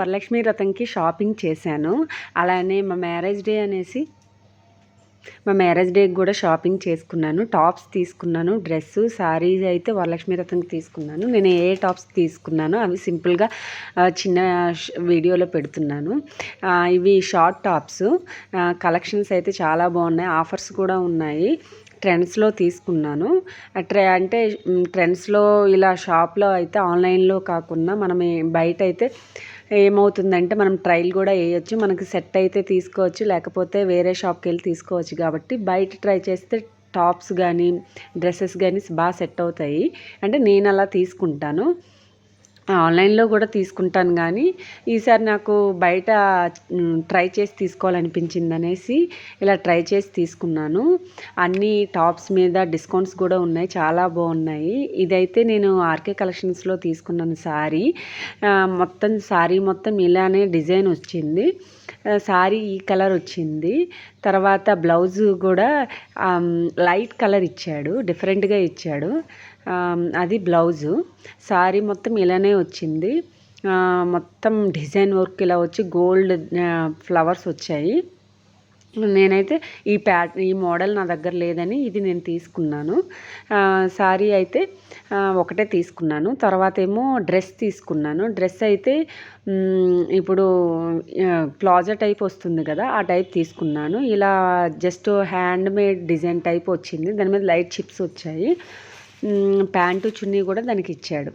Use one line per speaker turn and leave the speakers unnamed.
Varalakshmi రథంకి shopping చేశాను. అలానే మా మ్యారేజ్ డే అనేసి మా మ్యారేజ్ డేకి కూడా షాపింగ్ చేసుకున్నాను. టాప్స్ తీసుకున్నాను డ్రెస్సు శారీస్ అయితే వరలక్ష్మి రథంకి తీసుకున్నాను. నేను ఏ టాప్స్ తీసుకున్నానో అవి సింపుల్గా చిన్న వీడియోలో పెడుతున్నాను. ఇవి షార్ట్ టాప్స్. కలెక్షన్స్ అయితే చాలా బాగున్నాయి. ఆఫర్స్ కూడా ఉన్నాయి. ట్రెండ్స్లో తీసుకున్నాను. ఆ ట్రె అంటే ట్రెండ్స్లో ఇలా షాప్లో అయితే ఆన్లైన్లో కాకుండా మనం బయట అయితే ఏమవుతుందంటే మనం ట్రైల్ కూడా వేయచ్చు మనకి సెట్ అయితే తీసుకోవచ్చు లేకపోతే వేరే షాప్కి వెళ్ళి తీసుకోవచ్చు కాబట్టి బయట ట్రై చేస్తే టాప్స్ కానీ డ్రెస్సెస్ కానీ బాగా సెట్ అవుతాయి. అంటే నేను అలా తీసుకుంటాను. ఆన్లైన్లో కూడా తీసుకుంటాను కానీ ఈసారి నాకు బయట ట్రై చేసి తీసుకోవాలనిపించింది అనేసి ఇలా ట్రై చేసి తీసుకున్నాను. అన్ని టాప్స్ మీద డిస్కౌంట్స్ కూడా ఉన్నాయి చాలా బాగున్నాయి. ఇదైతే నేను ఆర్కే కలెక్షన్స్లో తీసుకున్నాను శారీ. మొత్తం శారీ మొత్తం ఇలానే డిజైన్ వచ్చింది. శారీ ఈ కలర్ వచ్చింది. తర్వాత బ్లౌజ్ కూడా లైట్ కలర్ ఇచ్చాడు డిఫరెంట్గా ఇచ్చాడు. అది బ్లౌజు. శారీ మొత్తం ఇలానే వచ్చింది. మొత్తం డిజైన్ వర్క్ ఇలా వచ్చి గోల్డ్ ఫ్లవర్స్ వచ్చాయి. నేనైతే ఈ ప్యాట్ ఈ మోడల్ నా దగ్గర లేదని ఇది నేను తీసుకున్నాను. శారీ అయితే ఒకటే తీసుకున్నాను. తర్వాత ఏమో డ్రెస్ తీసుకున్నాను. డ్రెస్ అయితే ఇప్పుడు ప్లాజా టైప్ వస్తుంది కదా ఆ టైప్ తీసుకున్నాను. ఇలా just hand made design type వచ్చింది. దాని మీద లైట్ చిప్స్ వచ్చాయి. ప్యాంటు చున్నీ కూడా దానికి ఇచ్చాడు.